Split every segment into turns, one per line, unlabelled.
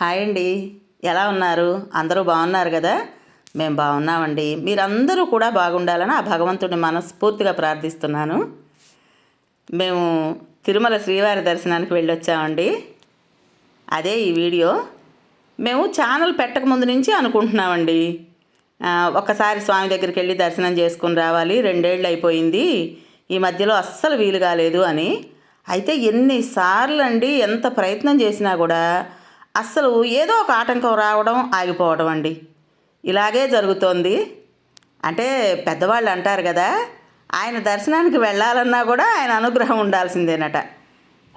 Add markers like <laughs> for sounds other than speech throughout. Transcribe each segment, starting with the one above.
Hi అండి. ఎలా ఉన్నారు? అందరూ బాగున్నారు కదా? మేము బాగున్నామండి. మీరందరూ కూడా బాగుండాలని ఆ భగవంతుడిని మనస్ఫూర్తిగా ప్రార్థిస్తున్నాను. మేము తిరుమల శ్రీవారి దర్శనానికి వెళ్ళొచ్చామండి. అదే ఈ వీడియో. మేము ఛానల్ పెట్టక ముందు నుంచి అనుకుంటున్నామండి. ఒకసారి స్వామి దగ్గరికి వెళ్ళి దర్శనం చేసుకుని రావాలి. రెండేళ్ళు అయిపోయింది. ఈ మధ్యలో అస్సలు వీలు కాలేదు అని. అయితే ఎన్నిసార్లు అండి ఎంత ప్రయత్నం చేసినా కూడా అస్సలు ఏదో ఒక ఆటంకం రావడం ఆగిపోవడం అండి. ఇలాగే జరుగుతోంది. అంటే పెద్దవాళ్ళు అంటారు కదా ఆయన దర్శనానికి వెళ్ళాలన్నా కూడా ఆయన అనుగ్రహం ఉండాల్సిందేనట.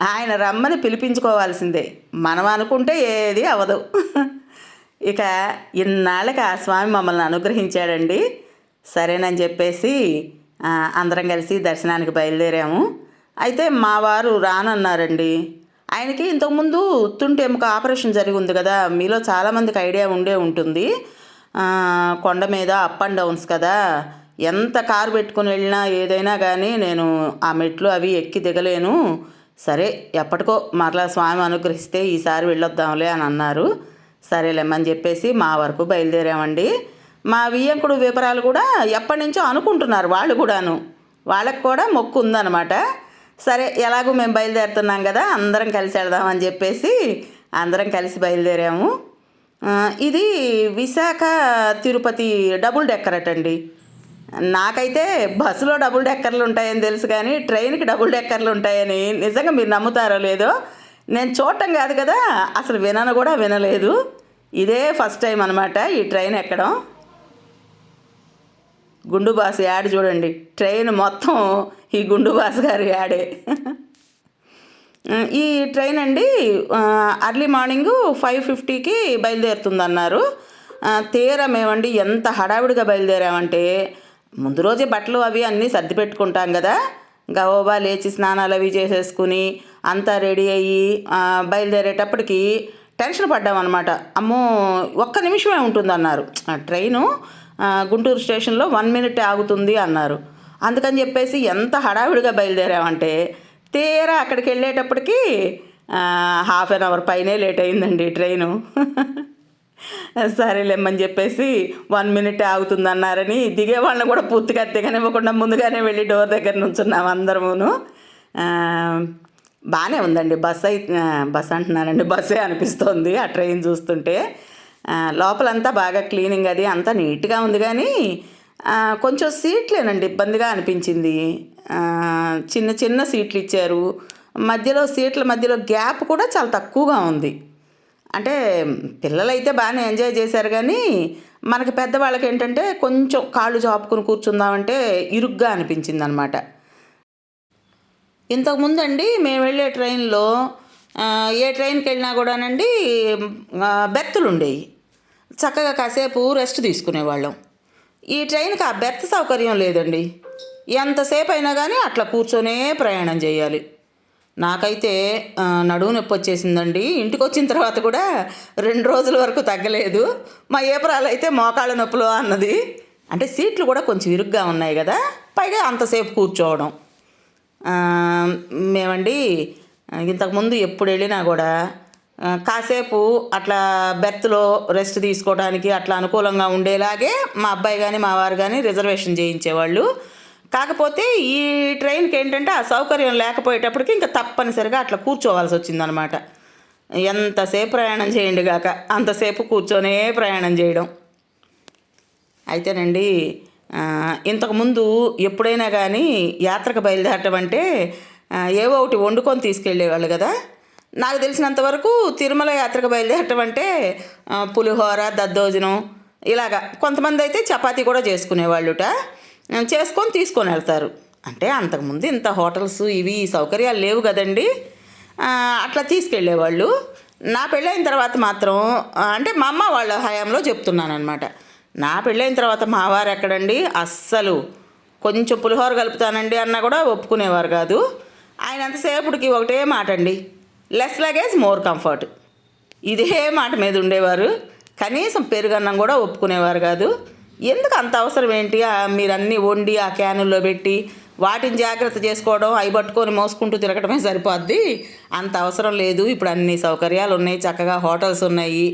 ఆయన రమ్మని పిలిపించుకోవాల్సిందే. మనం అనుకుంటే ఏది అవదు ఇక ఇన్నాళ్ళకి ఆ స్వామి మమ్మల్ని అనుగ్రహించాడండి. సరేనని చెప్పేసి అందరం కలిసి దర్శనానికి బయలుదేరాము. అయితే మా వారు రానన్నారండి. ఆయనకి ఇంతకుముందు ఉత్తుంటే ఎముక ఆపరేషన్ జరిగి ఉంది కదా మీలో చాలామందికి ఐడియా ఉండే ఉంటుంది. కొండ మీద అప్ అండ్ డౌన్స్ కదా. ఎంత కారు పెట్టుకుని వెళ్ళినా ఏదైనా కానీ నేను ఆ మెట్లు అవి ఎక్కి దిగలేను. సరే ఎప్పటికో మరలా స్వామి అనుగ్రహిస్తే ఈసారి వెళ్ళొద్దాంలే అని అన్నారు. సరేలేమని చెప్పేసి మా వరకు బయలుదేరామండి. మా వియ్యంకుడు వివరాలు కూడా ఎప్పటి నుంచో అనుకుంటున్నారు వాళ్ళు కూడాను. వాళ్ళకి కూడా మొక్కు ఉందన్నమాట. సరే ఎలాగో మేము బయలుదేరుతున్నాం కదా అందరం కలిసి వెళదామని చెప్పేసి అందరం కలిసి బయలుదేరాము. ఇది విశాఖ తిరుపతి డబుల్ డెక్కరట్ అండి. నాకైతే బస్సులో డబుల్ డెక్కర్లు ఉంటాయని తెలుసు కానీ ట్రైన్కి డబుల్ డెక్కర్లు ఉంటాయని నిజంగా మీరు నమ్ముతారో లేదో నేను చూడటం కాదు కదా అసలు వినను కూడా వినలేదు. ఇదే ఫస్ట్ టైం అనమాట ఈ ట్రైన్ ఎక్కడం. గుండు బాస్ యాడ్ చూడండి ట్రైన్ మొత్తం ఈ గుండు బాస్ గారి యాడే. ఈ ట్రైన్ అండి అర్లీ మార్నింగ్ ఫైవ్ ఫిఫ్టీకి బయలుదేరుతుందన్నారు. అన్నారు తీరా మేమండి ఎంత హడావిడిగా బయలుదేరామంటే ముందు రోజే బట్టలు అవి అన్నీ సర్ది పెట్టుకుంటాం కదా. గవోబా లేచి స్నానాలు అవి చేసేసుకుని అంతా రెడీ అయ్యి బయలుదేరేటప్పటికి టెన్షన్ పడ్డామన్నమాట అమ్మో ఒక్క నిమిషమే ఉంటుందన్నారు. ఆ ట్రైను గుంటూరు స్టేషన్లో వన్ మినిట్ ఆగుతుంది అన్నారు. అందుకని చెప్పేసి ఎంత హడావిడిగా బయలుదేరామంటే తీరా అక్కడికి వెళ్ళేటప్పటికి హాఫ్ అన్ అవర్ పైనే లేట్ అయిందండి ట్రైను. <laughs> సరేలేమ్మని చెప్పేసి వన్ మినిట్ ఆగుతుందన్నారని దిగే వాళ్ళని కూడా పూర్తిగా దిగనివ్వకుండా ముందుగానే వెళ్ళి డోర్ దగ్గర నుంచున్నాం అందరమును. బాగానే ఉందండి బస్ అయితే బస్ అంటున్నానండి బస్సే అనిపిస్తోంది ఆ ట్రైన్ చూస్తుంటే. లోపలంతా బాగా క్లీనింగ్ అది అంతా నీట్గా ఉంది కానీ కొంచెం సీట్లేనండి ఇబ్బందిగా అనిపించింది. చిన్న చిన్న సీట్లు ఇచ్చారు మధ్యలో సీట్ల మధ్యలో గ్యాప్ కూడా చాలా తక్కువగా ఉంది. అంటే పిల్లలైతే బాగానే ఎంజాయ్ చేశారు కానీ మనకి పెద్దవాళ్ళకి ఏంటంటే కొంచెం కాళ్ళు చాపుకుని కూర్చుందామంటే ఇరుగ్గా అనిపించింది అనమాట ఇంతకుముందు అండి మేము వెళ్ళే ట్రైన్లో ఏ ట్రైన్కి వెళ్ళినా కూడానండి ఆ, బెర్తులు ఉండేవి చక్కగా కాసేపు రెస్ట్ తీసుకునేవాళ్ళం. ఈ ట్రైన్కి ఆ బెర్త్ సౌకర్యం లేదండి. ఎంతసేపు అయినా కానీ అట్లా కూర్చొనే ప్రయాణం చేయాలి. నాకైతే నడువు నొప్పి వచ్చేసిందండి. ఇంటికి వచ్చిన తర్వాత కూడా రెండు రోజుల వరకు తగ్గలేదు. మా ఏప్రాలు అయితే మోకాళ్ళ నొప్పులు అన్నది. అంటే సీట్లు కూడా కొంచెం ఇరుగ్గా ఉన్నాయి కదా. పైగా అంతసేపు కూర్చోవడం. మేమండి ఇంతకుముందు ఎప్పుడు వెళ్ళినా కూడా కాసేపు అట్లా బెర్త్లో రెస్ట్ తీసుకోవడానికి అట్లా అనుకూలంగా ఉండేలాగే మా అబ్బాయి కానీ మా వారు కానీ రిజర్వేషన్ చేయించేవాళ్ళు. కాకపోతే ఈ ట్రైన్కి ఏంటంటే ఆ సౌకర్యం లేకపోయేటప్పటికి ఇంకా తప్పనిసరిగా అట్లా కూర్చోవాల్సి వచ్చిందనమాట ఎంతసేపు ప్రయాణం చేయండి గాక అంతసేపు కూర్చొనే ప్రయాణం చేయడం. అయితేనండి ఇంతకుముందు ఎప్పుడైనా కానీ యాత్రకు బయలుదేరటం అంటే ఏవో ఒకటి వండుకొని తీసుకెళ్ళేవాళ్ళు కదా. నాకు తెలిసినంత వరకు తిరుమల యాత్రకు బయలుదేరటం అంటే పులిహోర దద్దోజనం ఇలాగా కొంతమంది అయితే చపాతీ కూడా చేసుకునేవాళ్ళుట. చేసుకొని తీసుకొని వెళ్తారు. అంటే అంతకుముందు ఇంత హోటల్స్ ఇవి సౌకర్యాలు లేవు కదండి. అట్లా తీసుకెళ్ళేవాళ్ళు. నా పెళ్ళైన తర్వాత మాత్రం అంటే మా అమ్మ వాళ్ళ హయాంలో చెప్తున్నాను అనమాట నా పెళ్ళైన తర్వాత మా వారు ఎక్కడండి? అస్సలు కొంచెం పులిహోర కలుపుతానండి అన్నా కూడా ఒప్పుకునేవారు కాదు. ఆయన ఎంతసేపటికి ఒకటే మాట అండి లెస్ లగేజ్ మోర్ కంఫర్ట్. ఇదే మాట మీద ఉండేవారు. కనీసం పెరుగన్నం కూడా ఒప్పుకునేవారు కాదు. ఎందుకు అంత అవసరం ఏంటి? ఆ మీరు అన్నీ వండి ఆ క్యానుల్లో పెట్టి వాటిని జాగ్రత్త చేసుకోవడం అవి పట్టుకొని మోసుకుంటూ తిరగడమే సరిపోద్ది. అంత అవసరం లేదు. ఇప్పుడు అన్ని సౌకర్యాలు ఉన్నాయి. చక్కగా హోటల్స్ ఉన్నాయి.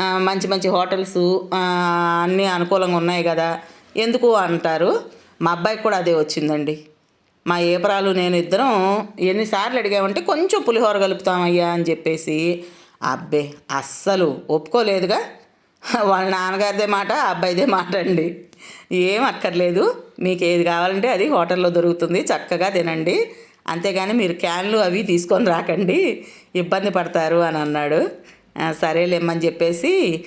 మంచి మంచి హోటల్స్ అన్నీ అనుకూలంగా ఉన్నాయి కదా. ఎందుకు అంటారు? మా అబ్బాయికి కూడా అదే వచ్చిందండి. మా ఏపరాలు నేను ఇద్దరం ఎన్నిసార్లు అడిగామంటే కొంచెం పులిహోర కలుపుతామయ్యా అని చెప్పేసి అబ్బే అస్సలు ఒప్పుకోలేదుగా. వాళ్ళ నాన్నగారిదే మాట అబ్బాయిదే మాట అండి. ఏం అక్కర్లేదు. మీకు ఏది కావాలంటే అది హోటల్లో దొరుకుతుంది చక్కగా తినండి. అంతేగాని మీరు క్యాన్లు అవి తీసుకొని రాకండి. ఇబ్బంది పడతారు అని అన్నాడు. సరేలేమని సరేలేమ్మని చెప్పేసి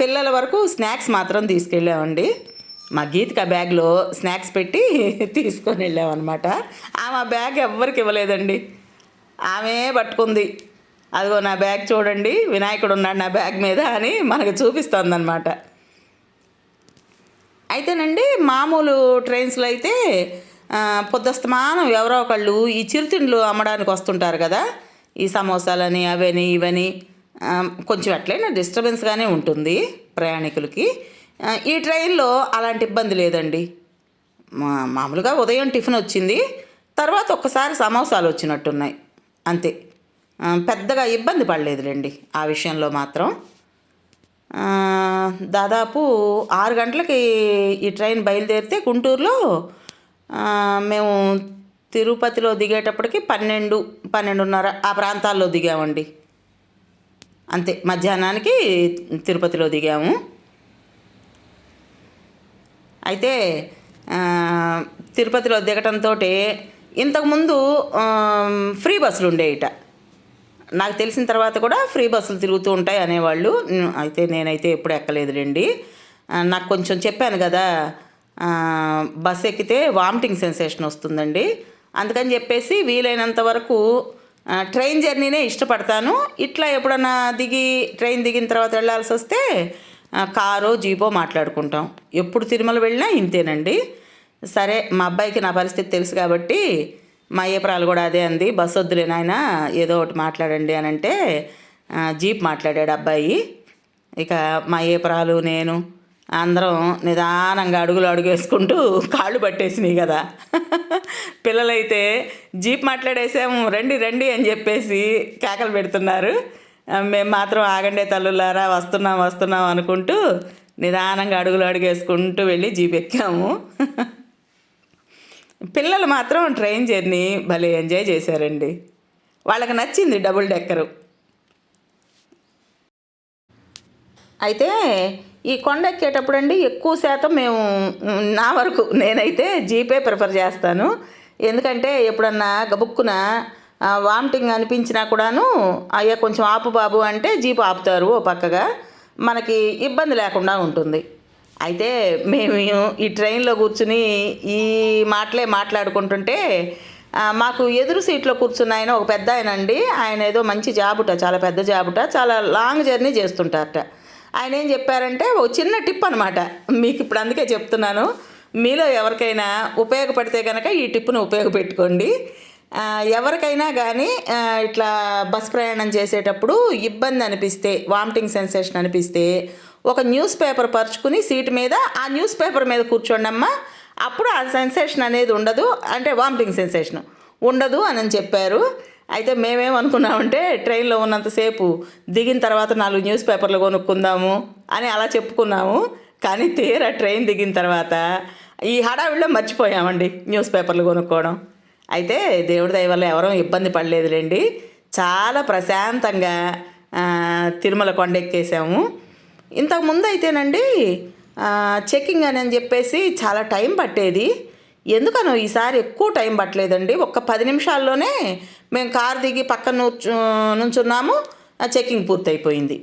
పిల్లల వరకు స్నాక్స్ మాత్రం తీసుకెళ్ళామండి. మా గీతిక బ్యాగ్లో స్నాక్స్ పెట్టి <laughs> తీసుకొని వెళ్ళామన్నమాట. ఆమె ఆ బ్యాగ్ ఎవ్వరికి ఇవ్వలేదండి. ఆమె పట్టుకుంది. అదిగో నా బ్యాగ్ చూడండి వినాయకుడు ఉన్నాడు నా బ్యాగ్ మీద అని మనకు చూపిస్తుందన్నమాట. అయితేనండి మామూలు ట్రైన్స్లో అయితే పొద్దుస్తమానం ఎవరో ఒకళ్ళు ఈ చిరుతిండ్లు అమ్మడానికి వస్తుంటారు కదా ఈ సమోసాలని అవని ఇవని కొంచెం అట్లయినా డిస్టర్బెన్స్గానే ఉంటుంది ప్రయాణికులకి. ఈ ట్రైన్లో అలాంటి ఇబ్బంది లేదండి. మా మామూలుగా ఉదయం టిఫిన్ వచ్చింది తర్వాత ఒక్కసారి సమోసాలు వచ్చినట్టున్నాయి. అంతే. పెద్దగా ఇబ్బంది పడలేదులేండి ఆ విషయంలో మాత్రం. దాదాపు ఆరు గంటలకి ఈ ట్రైన్ బయలుదేరితే గుంటూరులో మేము తిరుపతిలో దిగేటప్పటికి పన్నెండు పన్నెండున్నర ఆ ప్రాంతాల్లో దిగామండి. అంతే. మధ్యాహ్నానికి తిరుపతిలో దిగాము. అయితే తిరుపతిలో దిగటంతో ఇంతకుముందు ఫ్రీ బస్సులు ఉండేవిట నాకు తెలిసిన తర్వాత కూడా ఫ్రీ బస్సులు తిరుగుతూ ఉంటాయి అనేవాళ్ళు. అయితే నేనైతే ఎప్పుడు ఎక్కలేదులేండి. రండి నాకు కొంచెం చెప్పాను కదా బస్సు బస్ ఎక్కితే వామిటింగ్ సెన్సేషన్ వస్తుందండి. అందుకని చెప్పేసి వీలైనంత వరకు ట్రైన్ జర్నీనే ఇష్టపడతాను. ఇట్లా ఎప్పుడన్నా దిగి ట్రైన్ దిగిన తర్వాత వెళ్ళాల్సి వస్తే కారో జీపో మాట్లాడుకుంటాం. ఎప్పుడు తిరుమల వెళ్ళినా ఇంతేనండి. సరే మా అబ్బాయికి నా పరిస్థితి తెలుసు కాబట్టి మా ఏప్రాలు కూడా అదే అంది. బస్ వద్దులే నాయన ఏదో ఒకటి మాట్లాడండి అని అంటే జీప్ మాట్లాడాడు అబ్బాయి. ఇక మా ఏప్రాలు నేను అందరం నిదానంగా అడుగులు అడుగు వేసుకుంటూ కాళ్ళు పట్టేసినాయి కదా. పిల్లలైతే జీప్ మాట్లాడేసాము రండి రండి అని చెప్పేసి కేకలు పెడుతున్నారు. మేము మాత్రం ఆగండే తల్లులారా వస్తున్నాం వస్తున్నాం అనుకుంటూ నిదానంగా అడుగులు అడుగేసుకుంటూ వెళ్ళి జీప్ ఎక్కాము. పిల్లలు మాత్రం ట్రైన్ జర్నీ భలే ఎంజాయ్ చేశారండి. వాళ్ళకి నచ్చింది డబుల్ డెక్కరు. అయితే ఈ కొండ ఎక్కేటప్పుడు అండి ఎక్కువ శాతం మేము నా వరకు నేనైతే జీపే ప్రిఫర్ చేస్తాను. ఎందుకంటే ఎప్పుడన్నా గబుక్కున వామిటింగ్ అనిపించినా కూడాను అయ్యా కొంచెం ఆపు బాబు అంటే జీప్ ఆపుతారు ఓ పక్కగా. మనకి ఇబ్బంది లేకుండా ఉంటుంది. అయితే మేము ఈ ట్రైన్లో కూర్చుని ఈ మాటలే మాట్లాడుకుంటుంటే మాకు ఎదురు సీట్లో కూర్చున్న ఆయన ఒక పెద్ద ఆయన అండి ఆయన ఏదో మంచి జాబుట చాలా పెద్ద జాబుట చాలా లాంగ్ జర్నీ చేస్తుంటారట. ఆయన ఏం చెప్పారంటే ఒక చిన్న టిప్ అనమాట మీకు ఇప్పుడు అందుకే చెప్తున్నాను. మీలో ఎవరికైనా ఉపయోగపడితే కనుక ఈ టిప్ను ఉపయోగపెట్టుకోండి. ఎవరికైనా కానీ ఇట్లా బస్ ప్రయాణం చేసేటప్పుడు ఇబ్బంది అనిపిస్తే వామిటింగ్ సెన్సేషన్ అనిపిస్తే ఒక న్యూస్ పేపర్ పరుచుకుని సీటు మీద ఆ న్యూస్ పేపర్ మీద కూర్చోండమ్మా అప్పుడు ఆ సెన్సేషన్ అనేది ఉండదు అంటే వామిటింగ్ సెన్సేషన్ ఉండదు అని చెప్పారు. అయితే మేమేమనుకున్నామంటే ట్రైన్లో ఉన్నంతసేపు దిగిన తర్వాత నాలుగు న్యూస్ పేపర్లు కొనుక్కుందాము అని అలా చెప్పుకున్నాము. కానీ తీరా ట్రైన్ దిగిన తర్వాత ఈ హడావిడిలో మర్చిపోయామండి న్యూస్ పేపర్లు కొనుక్కోవడం. అయితే దేవుడి దయ వల్ల ఎవరూ ఇబ్బంది పడలేదులేండి. చాలా ప్రశాంతంగా తిరుమల కొండ ఎక్కేసాము ఇంతకు ముందు అయితేనండి చెక్కింగ్ అని అని చెప్పేసి చాలా టైం పట్టేది. ఎందుకనో ఈసారి ఎక్కువ టైం పట్టలేదండి. ఒక్క పది నిమిషాల్లోనే మేము కారు దిగి పక్కన నుంచున్నాము. చెక్కింగ్ పూర్తయిపోయింది.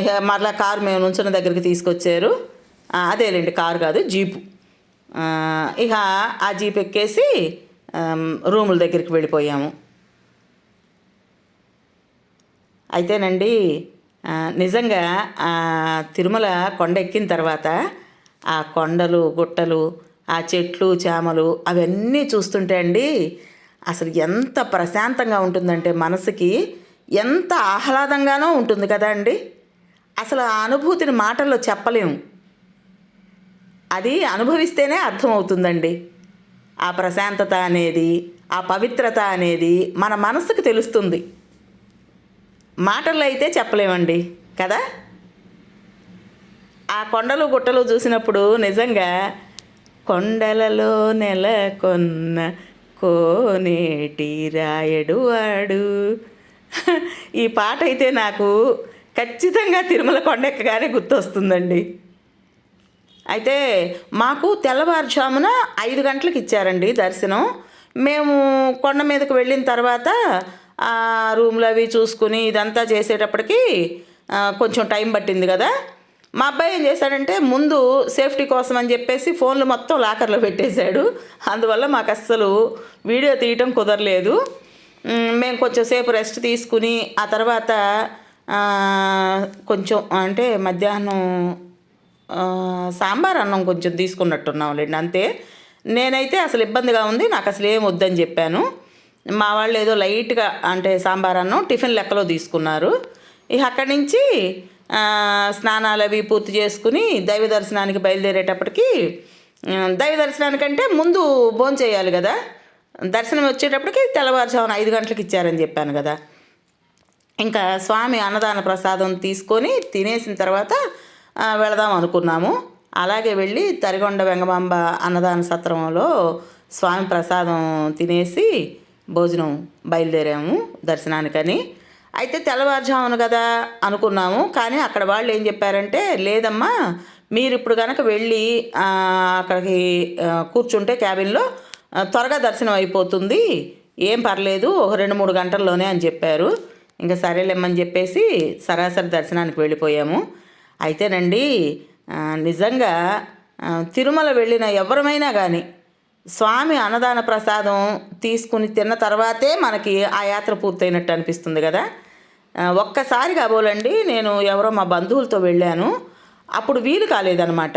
ఇక మరలా కారు మేము నుంచున్న దగ్గరికి తీసుకొచ్చారు. అదేలేండి కారు కాదు జీపు. ఇక ఆ జీప్ ఎక్కేసి రూముల దగ్గరికి వెళ్ళిపోయాము. అయితేనండి నిజంగా తిరుమల కొండ ఎక్కిన తర్వాత ఆ కొండలు గుట్టలు ఆ చెట్లు చేమలు అవన్నీ చూస్తుంటే అండి అసలు ఎంత ప్రశాంతంగా ఉంటుందంటే మనసుకి ఎంత ఆహ్లాదంగానో ఉంటుంది కదా అండి. అసలు ఆ అనుభూతిని మాటల్లో చెప్పలేము అది అనుభవిస్తేనే అర్థమవుతుందండి. ఆ ప్రశాంతత అనేది ఆ పవిత్రత అనేది మన మనసుకు తెలుస్తుంది. మాటల్లో అయితే చెప్పలేమండి కదా? ఆ కొండలు గుట్టలు చూసినప్పుడు నిజంగా కొండలలో నెలకొన్న కోనేటి రాయడు వాడు. ఈ పాట అయితే నాకు ఖచ్చితంగా తిరుమల కొండ ఎక్కగానే గుర్తొస్తుందండి. అయితే మాకు తెల్లవారుజామున ఐదు గంటలకు ఇచ్చారండి దర్శనం. మేము కొండ మీదకు వెళ్ళిన తర్వాత ఆ రూమ్లు అవి చూసుకుని ఇదంతా చేసేటప్పటికి కొంచెం టైం పట్టింది కదా. మా అబ్బాయి ఏం చేశాడంటే ముందు సేఫ్టీ కోసం అని చెప్పేసి ఫోన్లు మొత్తం లాకర్లో పెట్టేశాడు. అందువల్ల మాకు అస్సలు వీడియో తీయటం కుదరలేదు. మేము కొంచెం సేపు రెస్ట్ తీసుకుని ఆ తర్వాత కొంచెం అంటే మధ్యాహ్నం సాంబార్ అన్నం కొంచెం తీసుకున్నట్టున్నాంలేండి అంతే. నేనైతే అసలు ఇబ్బందిగా ఉంది నాకు అసలు ఏం వద్దని చెప్పాను. మా వాళ్ళు ఏదో లైట్గా అంటే సాంబార్ అన్నం టిఫిన్ లెక్కలో తీసుకున్నారు. ఇక అక్కడి నుంచి స్నానాలు అవి పూర్తి చేసుకుని దైవ దర్శనానికి బయలుదేరేటప్పటికి దైవ దర్శనానికంటే ముందు భోజనం చేయాలి కదా. దర్శనం వచ్చేటప్పటికి తెల్లవారుజామున ఐదు గంటలకు ఇచ్చారని చెప్పాను కదా. ఇంకా స్వామి అన్నదాన ప్రసాదం తీసుకొని తినేసిన తర్వాత వెళదాం అనుకున్నాము. అలాగే వెళ్ళి తరిగొండ వెంగమాంబ అన్నదాన సత్రంలో స్వామి ప్రసాదం తినేసి భోజనం బయలుదేరాము దర్శనానికని. అయితే తెల్లవారుజామును కదా అనుకున్నాము. కానీ అక్కడ వాళ్ళు ఏం చెప్పారంటే లేదమ్మా మీరు ఇప్పుడు కనుక వెళ్ళి అక్కడికి కూర్చుంటే క్యాబిన్లో త్వరగా దర్శనం అయిపోతుంది. ఏం పర్లేదు ఒక రెండు మూడు గంటల్లోనే అని చెప్పారు. ఇంకా సరేలేమ్మని చెప్పేసి సరాసరి దర్శనానికి వెళ్ళిపోయాము. అయితేనండి నిజంగా తిరుమల వెళ్ళిన ఎవరమైనా కానీ స్వామి అన్నదాన ప్రసాదం తీసుకుని తిన్న తర్వాతే మనకి ఆ యాత్ర పూర్తయినట్టు అనిపిస్తుంది కదా. ఒక్కసారి కాబోలండి నేను ఎవరో మా బంధువులతో వెళ్ళాను. అప్పుడు వీలు కాలేదనమాట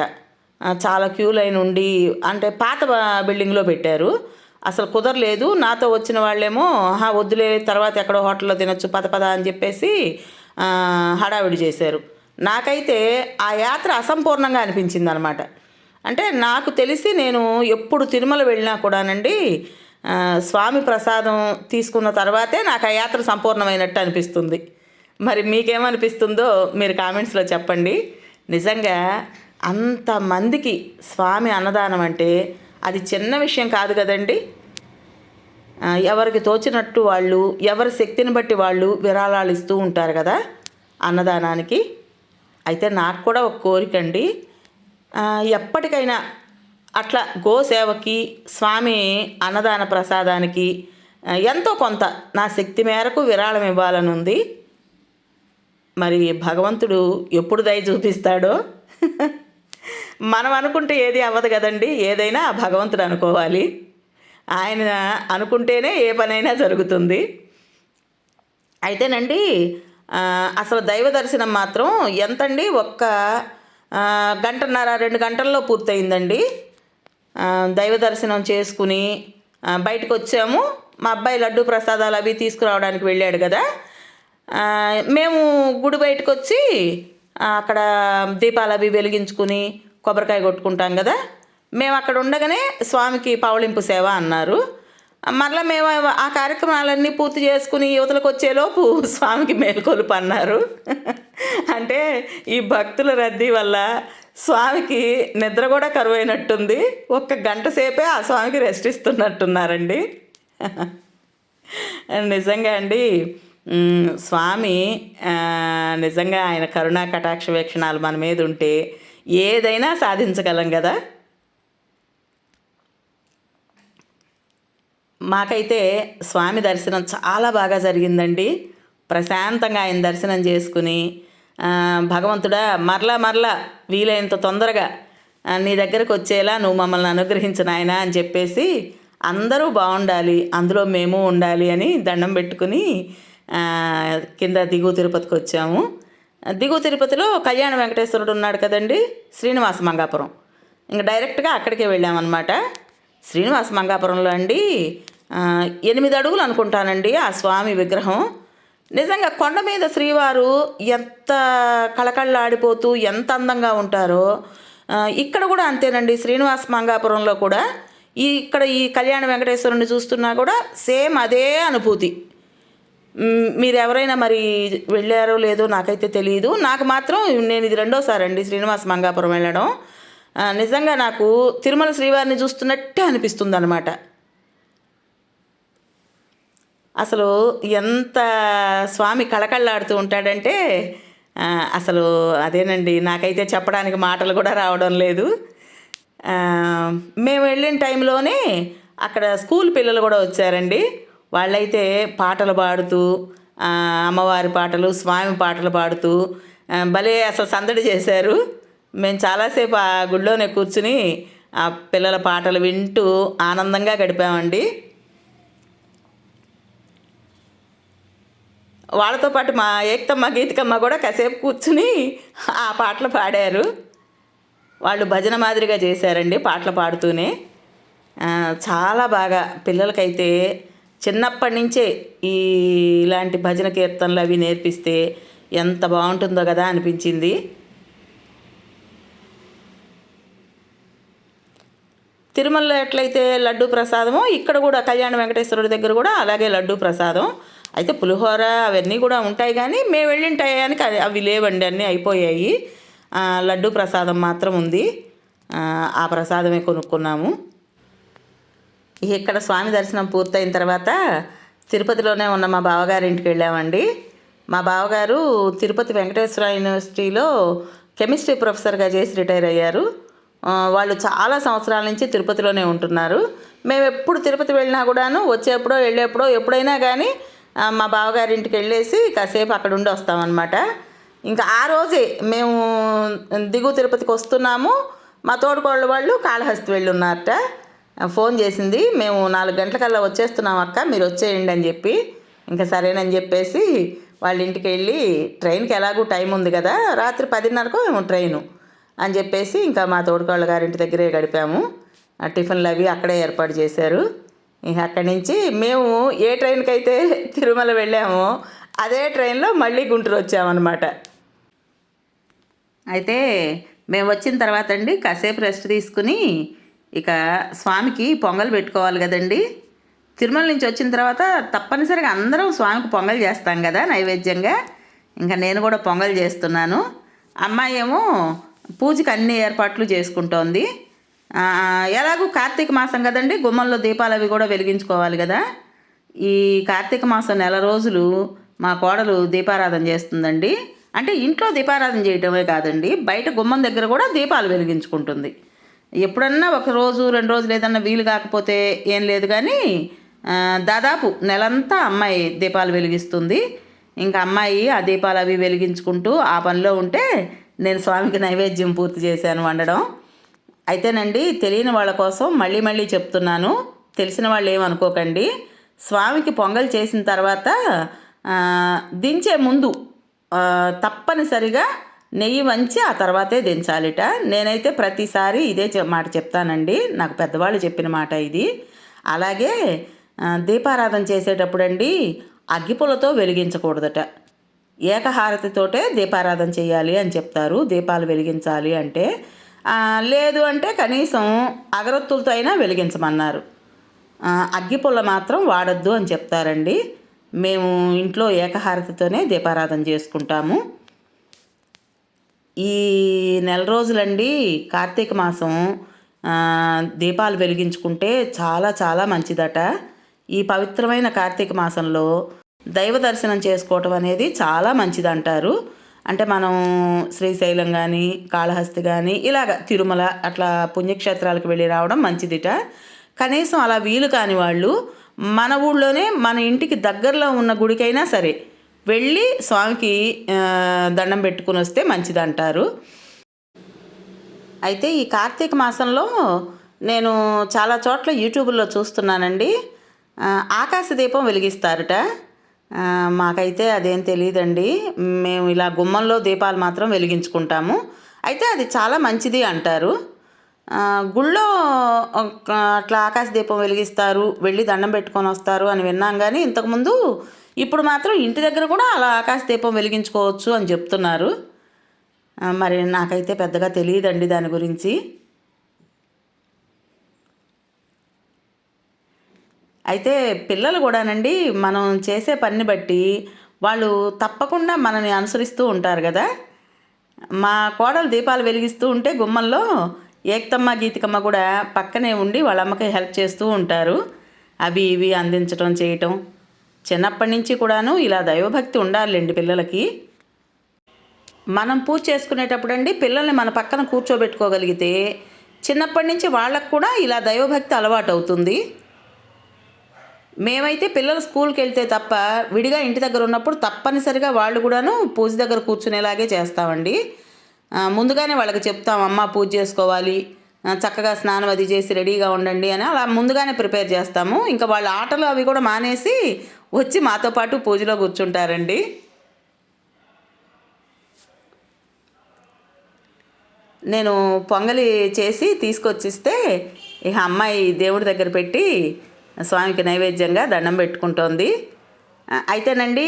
చాలా క్యూ లైన్ ఉండి అంటే పాత బిల్డింగ్లో పెట్టారు. అసలు కుదరలేదు. నాతో వచ్చిన వాళ్ళేమో వద్దులే తర్వాత ఎక్కడో హోటల్లో తినొచ్చు పద పద అని చెప్పేసి హడావిడి చేశారు. నాకైతే ఆ యాత్ర అసంపూర్ణంగా అనిపించింది అనమాట అంటే నాకు తెలిసి నేను ఎప్పుడు తిరుమల వెళ్ళినా కూడానండి స్వామి ప్రసాదం తీసుకున్న తర్వాతే నాకు ఆ యాత్ర సంపూర్ణమైనట్టు అనిపిస్తుంది. మరి మీకేమనిపిస్తుందో మీరు కామెంట్స్లో చెప్పండి. నిజంగా అంతమందికి స్వామి అన్నదానం అంటే అది చిన్న విషయం కాదు కదండి. ఎవరికి తోచినట్టు వాళ్ళు ఎవరి శక్తిని బట్టి వాళ్ళు విరాళాలు ఇస్తూ ఉంటారు కదా అన్నదానానికి. అయితే నాకు కూడా ఒక కోరిక అండి. ఎప్పటికైనా అట్లా గోసేవకి స్వామి అన్నదాన ప్రసాదానికి ఎంతో కొంత నా శక్తి మేరకు విరాళం ఇవ్వాలని ఉంది. మరి భగవంతుడు ఎప్పుడు దయ చూపిస్తాడో? <laughs> మనం అనుకుంటే ఏది అవ్వదు కదండి. ఏదైనా ఆ భగవంతుడు అనుకోవాలి. ఆయన అనుకుంటేనే ఏ పనైనా జరుగుతుంది. అయితేనండి అసలు దైవ దర్శనం మాత్రం ఎంతండి? ఒక్క గంటన్నర రెండు గంటల్లో పూర్తయిందండి. దైవ దర్శనం చేసుకుని బయటకు వచ్చాము మా అబ్బాయి లడ్డు ప్రసాదాలు అవి తీసుకురావడానికి వెళ్ళాడు కదా. మేము గుడి బయటకు వచ్చి అక్కడ దీపాలు అవి వెలిగించుకుని కొబ్బరికాయ కొట్టుకుంటాం కదా. మేము అక్కడ ఉండగానే స్వామికి పౌళింపు సేవ అన్నారు. మరలా మేము ఆ కార్యక్రమాలన్నీ పూర్తి చేసుకుని యువతలకు వచ్చేలోపు స్వామికి మేలుకొలుపు అన్నారు అంటే ఈ భక్తుల రద్దీ వల్ల స్వామికి నిద్ర కూడా కరువైనట్టుంది. ఒక్క గంట సేపే ఆ స్వామికి రెస్ట్ ఇస్తున్నట్టున్నారండి. నిజంగా అండి స్వామి నిజంగా ఆయన కరుణా కటాక్ష వీక్షణాలు మన మీద ఉంటే ఏదైనా సాధించగలం కదా. మాకైతే స్వామి దర్శనం చాలా బాగా జరిగిందండి. ప్రశాంతంగా ఆయన దర్శనం చేసుకుని భగవంతుడా మరలా మరలా వీలైనంత తొందరగా నీ దగ్గరకు వచ్చేలా నువ్వు మమ్మల్ని అనుగ్రహించిన నాయనా అని చెప్పేసి అందరూ బాగుండాలి అందులో మేము ఉండాలి అని దండం పెట్టుకుని కింద దిగువ తిరుపతికి వచ్చాము. దిగువ తిరుపతిలో కళ్యాణ వెంకటేశ్వరుడు ఉన్నాడు కదండి శ్రీనివాస మంగాపురం. ఇంకా డైరెక్ట్గా అక్కడికే వెళ్ళామన్నమాట. శ్రీనివాస మంగాపురంలో అండి ఎనిమిది అడుగులు అనుకుంటానండి ఆ స్వామి విగ్రహం. నిజంగా కొండ మీద శ్రీవారు ఎంత కళకళలాడిపోతూ ఎంత అందంగా ఉంటారో ఇక్కడ కూడా అంతేనండి శ్రీనివాస మంగాపురంలో కూడా. ఈ ఇక్కడ ఈ కళ్యాణ వెంకటేశ్వరుని చూస్తున్నా కూడా సేమ్ అదే అనుభూతి. మీరు ఎవరైనా మరి వెళ్ళారో లేదో నాకైతే తెలియదు నాకు మాత్రం నేను ఇది రెండోసారి అండి శ్రీనివాస మంగాపురం వెళ్ళడం. నిజంగా నాకు తిరుమల శ్రీవారిని చూస్తున్నట్టే అనిపిస్తుంది అనమాట అసలు ఎంత స్వామి కళకళలాడుతూ ఉంటాడంటే అసలు అదేనండి నాకైతే చెప్పడానికి మాటలు కూడా రావడం లేదు. మేము వెళ్ళిన టైంలోనే అక్కడ స్కూల్ పిల్లలు కూడా వచ్చారండి. వాళ్ళైతే పాటలు పాడుతూ అమ్మవారి పాటలు స్వామి పాటలు పాడుతూ భలే అసలు సందడి చేశారు. మేము చాలాసేపు ఆ గుడిలోనే కూర్చుని ఆ పిల్లల పాటలు వింటూ ఆనందంగా గడిపామండి. వాళ్ళతో పాటు మా ఏక్తమ్మ గీతికమ్మ కూడా కాసేపు కూర్చుని ఆ పాటలు పాడారు. వాళ్ళు భజన మాదిరిగా చేశారండి పాటలు పాడుతూనే. చాలా బాగా పిల్లలకైతే చిన్నప్పటి నుంచే ఈ ఇలాంటి భజన కీర్తనలు అవి నేర్పిస్తే ఎంత బాగుంటుందో కదా అనిపించింది. తిరుమలలో ఎట్లయితే లడ్డు ప్రసాదమో ఇక్కడ కూడా కళ్యాణ వెంకటేశ్వరుడి దగ్గర కూడా అలాగే లడ్డు ప్రసాదం. అయితే పులిహోర అవన్నీ కూడా ఉంటాయి కానీ మేము వెళ్ళిన టయానికి అది- అవి లేవండి అన్నీ అయిపోయాయి. లడ్డు ప్రసాదం మాత్రం ఉంది. ఆ, ప్రసాదమే కొనుక్కున్నాము. ఇక్కడ స్వామి దర్శనం పూర్తయిన తర్వాత తిరుపతిలోనే ఉన్న మా బావగారి ఇంటికి వెళ్ళామండి. మా బావగారు తిరుపతి వెంకటేశ్వర యూనివర్సిటీలో కెమిస్ట్రీ ప్రొఫెసర్గా చేసి రిటైర్ అయ్యారు. వాళ్ళు చాలా సంవత్సరాల నుంచి తిరుపతిలోనే ఉంటున్నారు. మేము ఎప్పుడు తిరుపతి వెళ్ళినా కూడాను వచ్చేప్పుడో వెళ్ళేప్పుడో ఎప్పుడైనా కానీ మా బావగారి ఇంటికి వెళ్ళేసి కాసేపు అక్కడ ఉండి వస్తామన్నమాట ఇంకా ఆ రోజే మేము దిగు తిరుపతికి వస్తున్నాము. మా తోడుకోళ్ళ వాళ్ళు కాళహస్తి వెళ్ళి ఉన్నారట ఫోన్ చేసింది మేము నాలుగు గంటలకల్లా వచ్చేస్తున్నాం అక్క మీరు వచ్చేయండి అని చెప్పి. ఇంకా సరేనని చెప్పేసి వాళ్ళ ఇంటికి వెళ్ళి ట్రైన్కి ఎలాగూ టైం ఉంది కదా రాత్రి పదిన్నరకు మేము ట్రైను అని చెప్పేసి ఇంకా మా తోడుకోళ్ళ గారింటి దగ్గరే గడిపాము. ఆ టిఫిన్లు అవి అక్కడే ఏర్పాటు చేశారు. అక్కడి నుంచి మేము ఏ ట్రైన్కి అయితే తిరుమల వెళ్ళామో అదే ట్రైన్లో మళ్ళీ గుంటూరు వచ్చామన్నమాట. అయితే మేము వచ్చిన తర్వాత అండి కాసేపు రెస్ట్ తీసుకుని ఇక స్వామికి పొంగల్ పెట్టుకోవాలి కదండి. తిరుమల నుంచి వచ్చిన తర్వాత తప్పనిసరిగా అందరం స్వామికి పొంగల్ చేస్తాం కదా నైవేద్యంగా. ఇంకా నేను కూడా పొంగల్ చేస్తున్నాను. అమ్మాయి ఏమో పూజకి అన్ని ఏర్పాట్లు చేసుకుంటోంది. ఎలాగూ కార్తీక మాసం కదండి గుమ్మంలో దీపాలు అవి కూడా వెలిగించుకోవాలి కదా. ఈ కార్తీక మాసం నెల రోజులు మా కోడలు దీపారాధన చేస్తుందండి. అంటే ఇంట్లో దీపారాధన చేయటమే కాదండి బయట గుమ్మం దగ్గర కూడా దీపాలు వెలిగించుకుంటుంది. ఎప్పుడన్నా ఒక రోజు రెండు రోజులు ఏదన్నా వీలు కాకపోతే ఏం లేదు కానీ దాదాపు నెలంతా అమ్మాయి దీపాలు వెలిగిస్తుంది. ఇంకా అమ్మాయి ఆ దీపాలు అవి వెలిగించుకుంటూ ఆ పనిలో ఉంటే నేను స్వామికి నైవేద్యం పూర్తి చేశాను వండడం. అయితేనండి తెలియని వాళ్ళ కోసం మళ్ళీ మళ్ళీ చెప్తున్నాను. తెలిసిన వాళ్ళు ఏమనుకోకండి స్వామికి పొంగల్ చేసిన తర్వాత దించే ముందు తప్పనిసరిగా నెయ్యి వంచి ఆ తర్వాతే దించాలిట. నేనైతే ప్రతిసారి ఇదే మాట చెప్తానండి. నాకు పెద్దవాళ్ళు చెప్పిన మాట ఇది. అలాగే దీపారాధన చేసేటప్పుడండి అగ్గిపులతో వెలిగించకూడదట. ఏకహారతితోటే దీపారాధన చేయాలి అని చెప్తారు. దీపాలు వెలిగించాలి అంటే లేదు అంటే కనీసం అగరొత్తులతో అయినా వెలిగించమన్నారు. అగ్గిపుల్ల మాత్రం వాడద్దు అని చెప్తారండి. మేము ఇంట్లో ఏకహారతితోనే దీపారాధన చేసుకుంటాము. ఈ నెల రోజులండి కార్తీక మాసం దీపాలు వెలిగించుకుంటే చాలా చాలా మంచిదట. ఈ పవిత్రమైన కార్తీక మాసంలో దైవ దర్శనం చేసుకోవటం అనేది చాలా మంచిదంటారు. అంటే మనం శ్రీశైలం కానీ కాళహస్తి కానీ ఇలాగ తిరుమల అట్లా పుణ్యక్షేత్రాలకు వెళ్ళి రావడం మంచిదిట. కనీసం అలా వీలు కాని వాళ్ళు మన ఊళ్ళోనే మన ఇంటికి దగ్గరలో ఉన్న గుడికైనా సరే వెళ్ళి స్వామికి దండం పెట్టుకుని వస్తే మంచిది అంటారు అయితే ఈ కార్తీక మాసంలో నేను చాలా చోట్ల యూట్యూబ్లో చూస్తున్నానండి. ఆకాశ దీపం వెలిగిస్తారట. మాకైతే అదేం తెలియదండి మేము ఇలా గుమ్మంలో దీపాలు మాత్రం వెలిగించుకుంటాము. అయితే అది చాలా మంచిది అంటారు. గుళ్ళో ఒక అట్లా ఆకాశ దీపం వెలిగిస్తారు వెళ్ళి దండం పెట్టుకొని వస్తారు అని విన్నాం కానీ ఇంతకుముందు ఇప్పుడు మాత్రం ఇంటి దగ్గర కూడా అలా ఆకాశ దీపం వెలిగించుకోవచ్చు అని చెప్తున్నారు. మరి నాకైతే పెద్దగా తెలియదండి దాని గురించి. అయితే పిల్లలు కూడానండి మనం చేసే పనిని బట్టి వాళ్ళు తప్పకుండా మనని అనుసరిస్తూ ఉంటారు కదా. మా కోడలు దీపాలు వెలిగిస్తూ ఉంటే గుమ్మంలో ఏక్తమ్మ గీతికమ్మ కూడా పక్కనే ఉండి వాళ్ళ అమ్మకి హెల్ప్ చేస్తూ ఉంటారు. అవి ఇవి అందించడం చేయటం. చిన్నప్పటి నుంచి కూడాను ఇలా దైవభక్తి ఉండాలండి పిల్లలకి. మనం పూజ చేసుకునేటప్పుడు అండి పిల్లల్ని మన పక్కన కూర్చోబెట్టుకోగలిగితే చిన్నప్పటి నుంచి వాళ్ళకు కూడా ఇలా దైవభక్తి అలవాటు అవుతుంది మేమైతే పిల్లలు స్కూల్కి వెళ్తే తప్ప విడిగా ఇంటి దగ్గర ఉన్నప్పుడు తప్పనిసరిగా వాళ్ళు కూడాను పూజ దగ్గర కూర్చునేలాగే చేస్తామండి. ముందుగానే వాళ్ళకి చెప్తాం అమ్మ పూజ చేసుకోవాలి. చక్కగా స్నానం అది చేసి రెడీగా ఉండండి అని అలా ముందుగానే ప్రిపేర్ చేస్తాము. ఇంకా వాళ్ళ ఆటలు అవి కూడా మానేసి వచ్చి మాతో పాటు పూజలో కూర్చుంటారండి. నేను పొంగలి చేసి తీసుకొచ్చిస్తే ఇక అమ్మాయి దేవుడి దగ్గర పెట్టి స్వామికి నైవేద్యంగా దండం పెట్టుకుంటోంది. అయితేనండి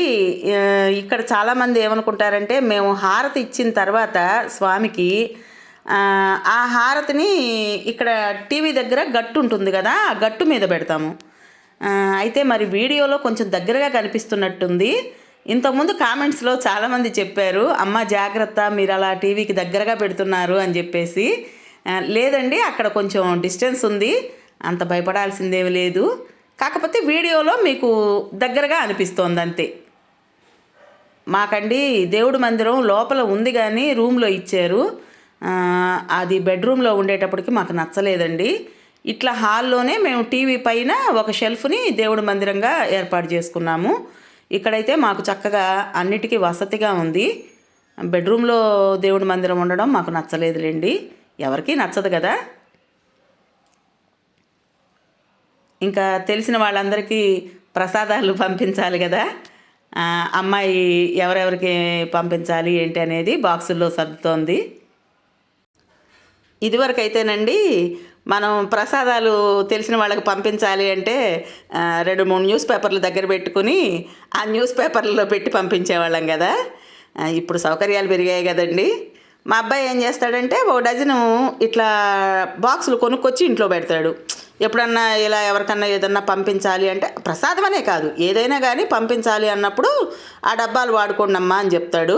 ఇక్కడ చాలామంది ఏమనుకుంటారంటే మేము హారతి ఇచ్చిన తర్వాత స్వామికి ఆ, హారతిని ఇక్కడ టీవీ దగ్గర గట్టు ఉంటుంది కదా ఆ గట్టు మీద పెడతాము. అయితే మరి వీడియోలో కొంచెం దగ్గరగా కనిపిస్తున్నట్టుంది. ఇంతకుముందు కామెంట్స్లో చాలామంది చెప్పారు అమ్మ జాగ్రత్త మీరు అలా టీవీకి దగ్గరగా పెడుతున్నారు అని చెప్పేసి. లేదండి అక్కడ కొంచెం డిస్టెన్స్ ఉంది. అంత భయపడాల్సిందేమీ లేదు. కాకపోతే వీడియోలో మీకు దగ్గరగా అనిపిస్తోంది అంతే మాకండి దేవుడి మందిరం లోపల ఉంది కానీ రూమ్లో ఇచ్చారు. అది బెడ్రూమ్లో ఉండేటప్పటికి మాకు నచ్చలేదండి. ఇట్లా హాల్లోనే మేము టీవీ పైన ఒక షెల్ఫ్ని దేవుడి మందిరంగా ఏర్పాటు చేసుకున్నాము. ఇక్కడైతే మాకు చక్కగా అన్నిటికీ వసతిగా ఉంది. బెడ్రూమ్లో దేవుడి మందిరం ఉండడం మాకు నచ్చలేదులేండి. ఎవరికీ నచ్చదు కదా? ఇంకా తెలిసిన వాళ్ళందరికీ ప్రసాదాలు పంపించాలి కదా? అమ్మాయి ఎవరెవరికి పంపించాలి ఏంటి అనేది బాక్సుల్లో సర్దుతోంది. ఇదివరకు అయితేనండి మనం ప్రసాదాలు తెలిసిన వాళ్ళకి పంపించాలి అంటే రెండు మూడు న్యూస్ పేపర్లు దగ్గర పెట్టుకుని ఆ న్యూస్ పేపర్లలో పెట్టి పంపించేవాళ్ళం కదా? ఇప్పుడు సౌకర్యాలు పెరిగాయి కదండి. మా అబ్బాయి ఏం చేస్తాడంటే ఒక డజను ఇట్లా బాక్సులు కొనుక్కొచ్చి ఇంట్లో పెడతాడు. ఎప్పుడన్నా ఇలా ఎవరికన్నా ఏదన్నా పంపించాలి అంటే ప్రసాదం అనే కాదు. ఏదైనా కానీ పంపించాలి అన్నప్పుడు ఆ డబ్బాలు వాడుకోండమ్మా అని చెప్తాడు.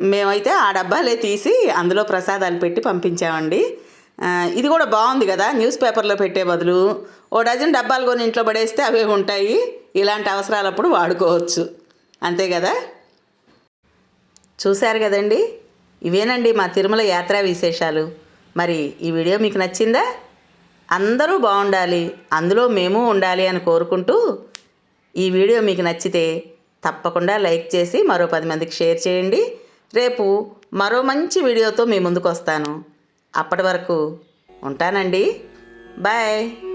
మేమైతే ఆ డబ్బాలే తీసి అందులో ప్రసాదాలు పెట్టి పంపించామండి. ఇది కూడా బాగుంది కదా. న్యూస్ పేపర్లో పెట్టే బదులు ఓ డజన్ డబ్బాలు కొని ఇంట్లో పడేస్తే అవే ఉంటాయి. ఇలాంటి అవసరాలప్పుడు వాడుకోవచ్చు. అంతే కదా? చూశారు కదండి? ఇవేనండి మా తిరుమల యాత్రా విశేషాలు. మరి ఈ వీడియో మీకు నచ్చిందా? అందరూ బాగుండాలి అందులో మేము ఉండాలి అని కోరుకుంటూ ఈ వీడియో మీకు నచ్చితే తప్పకుండా లైక్ చేసి మరో పది మందికి షేర్ చేయండి. రేపు మరో మంచి వీడియోతో మీ ముందుకు వస్తాను అప్పటి వరకు ఉంటానండి. బాయ్.